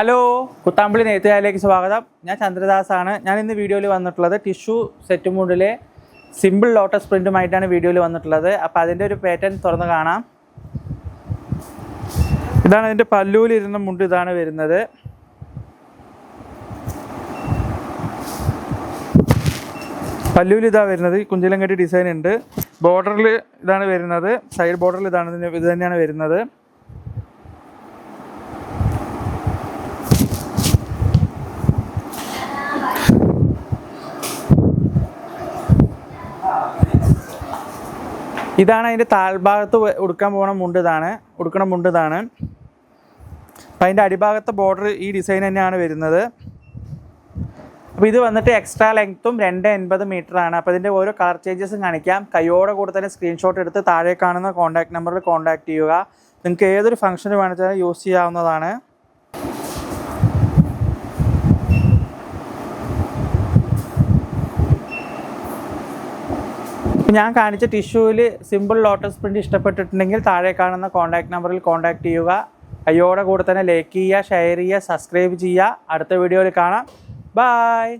Hello Kuthampully നെയ്ത്തുകാരിലേക്ക് സ്വാഗതം. ഞാൻ ചന്ദ്രദാസാണ്. ഞാൻ ഇന്ന് വീഡിയോയിൽ വന്നിട്ടുള്ളത് ടിഷ്യൂ സെറ്റ് മുണ്ടിലെ സിമ്പിൾ ലോട്ടസ് പ്രിന്റുമായിട്ടാണ് വീഡിയോയിൽ വന്നിട്ടുള്ളത്. അപ്പോൾ അതിന്റെ ഒരു പാറ്റേൺ തുറന്ന് കാണാം. ഇതാണ് അതിന്റെ പല്ലൂലിരുന്ന മുണ്ട് ഇതാണ് വരുന്നത്. പല്ലൂൽ ഇതാ വരുന്നത്. കുഞ്ചിലം ഡിസൈൻ ഉണ്ട്. ബോർഡറിൽ ഇതാണ് വരുന്നത്. സൈഡ് ബോർഡറിൽ ഇതാണ് ഇത് തന്നെയാണ് വരുന്നത്. ഇതാണ് അതിന്റെ താഴ്ഭാഗത്ത് ഉടുക്കാൻ പോകണ മുണ്ട് ഇതാണ് ഉടുക്കണ മുണ്ട് ഇതാണ് അപ്പം അതിന്റെ അടിഭാഗത്തെ ബോർഡർ ഈ ഡിസൈൻ തന്നെയാണ് വരുന്നത്. അപ്പോൾ ഇത് വന്നിട്ട് എക്സ്ട്രാ ലെങ്ത്തും രണ്ട് എൺപത് ആണ്. അപ്പോൾ ഇതിന്റെ ഓരോ കളർ ചേഞ്ചസും കാണിക്കാം. കൈയോടെ കൂടെ തന്നെ സ്ക്രീൻഷോട്ട് എടുത്ത് താഴെ കാണുന്ന കോൺടാക്ട് നമ്പറിൽ കോൺടാക്ട് ചെയ്യുക. നിങ്ങൾക്ക് ഏതൊരു ഫംഗ്ഷന് വേണമെച്ചാൽ യൂസ് ചെയ്യാവുന്നതാണ്. ഞാൻ കാണിച്ച ടിഷ്യൂവിൽ സിമ്പിൾ ലോട്ടസ് പ്രിന്റ് ഇഷ്ടപ്പെട്ടിട്ടുണ്ടെങ്കിൽ താഴെ കാണുന്ന കോൺടാക്ട് നമ്പറിൽ കോൺടാക്ട് ചെയ്യുക. അയ്യോടെ കൂടെ തന്നെ ലൈക്ക് ചെയ്യുക ഷെയർ ചെയ്യുക സബ്സ്ക്രൈബ് ചെയ്യുക. അടുത്ത വീഡിയോയിൽ കാണാം. ബായ്